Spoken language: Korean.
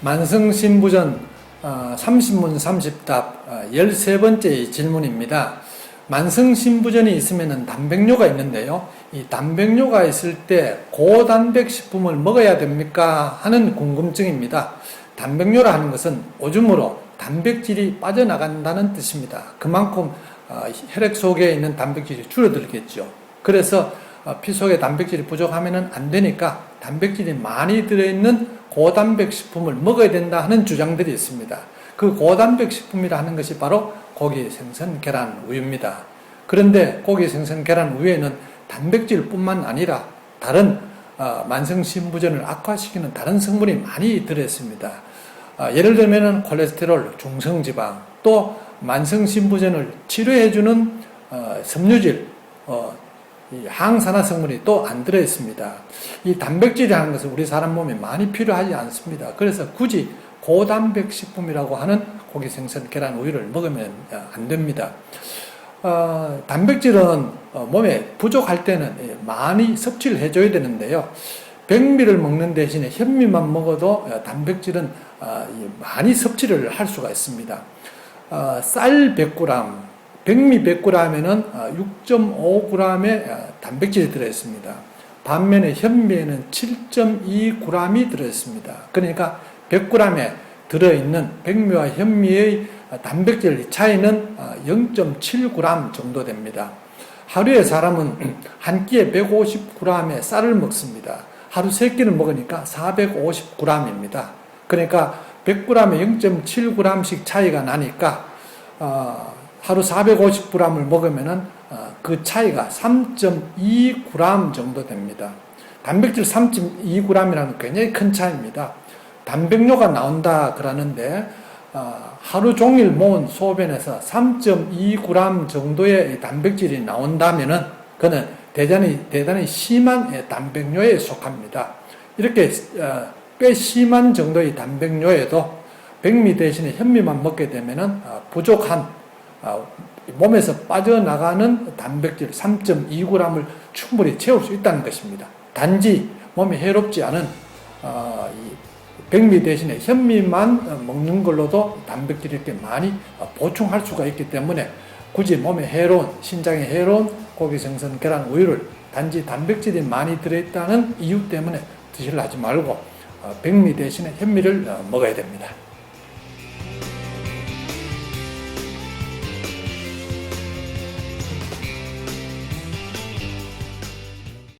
만성신부전 어, 30문 30답 어, 13번째 질문입니다. 만성신부전이 있으면 단백뇨가 있는데요. 이 단백뇨가 있을 때 고단백 식품을 먹어야 됩니까? 하는 궁금증입니다. 단백뇨라 하는 것은 오줌으로 단백질이 빠져나간다는 뜻입니다. 그만큼 어, 혈액 속에 있는 단백질이 줄어들겠죠. 그래서 어, 피 속에 단백질이 부족하면 안 되니까 단백질이 많이 들어있는 고단백 식품을 먹어야 된다 하는 주장들이 있습니다. 그 고단백 식품이라 하는 것이 바로 고기, 생선, 계란, 우유입니다. 그런데 고기, 생선, 계란, 우유에는 단백질뿐만 아니라 다른 어, 만성신부전을 악화시키는 다른 성분이 많이 들어있습니다. 어, 예를 들면 콜레스테롤, 중성지방, 또 만성신부전을 치료해주는 어, 섬유질, 어, 이 항산화 성분이 또 안 들어 있습니다. 이 단백질이라는 것은 우리 사람 몸에 많이 필요하지 않습니다. 그래서 굳이 고단백 식품이라고 하는 고기, 생선, 계란, 우유를 먹으면 어, 안 됩니다. 어, 단백질은 어, 몸에 부족할 때는 예, 많이 섭취를 해줘야 되는데요. 백미를 먹는 대신에 현미만 먹어도 어, 단백질은 어, 이 많이 섭취를 할 수가 있습니다. 어, 쌀 100g, 백미 100g에는 6.5g의 어, 단백질이 들어있습니다. 반면에 현미에는 7.2g이 들어있습니다. 그러니까 100g에 들어있는 백미와 현미의 단백질 차이는 0.7g 정도 됩니다. 하루에 사람은 한 끼에 150g의 쌀을 먹습니다. 하루 세 끼를 먹으니까 450g입니다. 그러니까 100g에 0.7g씩 차이가 나니까 어, 하루 450g을 먹으면은 어, 그 차이가 3.2g 정도 됩니다. 단백질 3.2g이라는 굉장히 큰 차이입니다. 단백뇨가 나온다 그러는데 어, 하루 종일 모은 소변에서 3.2g 정도의 단백질이 나온다면은 그는 대단히 대단히 심한 단백뇨에 속합니다. 이렇게 어, 꽤 심한 정도의 단백뇨에도 백미 대신에 현미만 먹게 되면은 어, 부족한 어, 몸에서 빠져나가는 단백질 3.2g을 충분히 채울 수 있다는 것입니다. 단지 몸에 해롭지 않은 어, 이 백미 대신에 현미만 어, 먹는 걸로도 단백질이 이렇게 많이 어, 보충할 수가 있기 때문에 굳이 몸에 해로운 신장에 해로운 고기, 생선, 계란, 우유를 단지 단백질이 많이 들어있다는 이유 때문에 드시려 하지 말고 어, 백미 대신에 현미를 어, 먹어야 됩니다.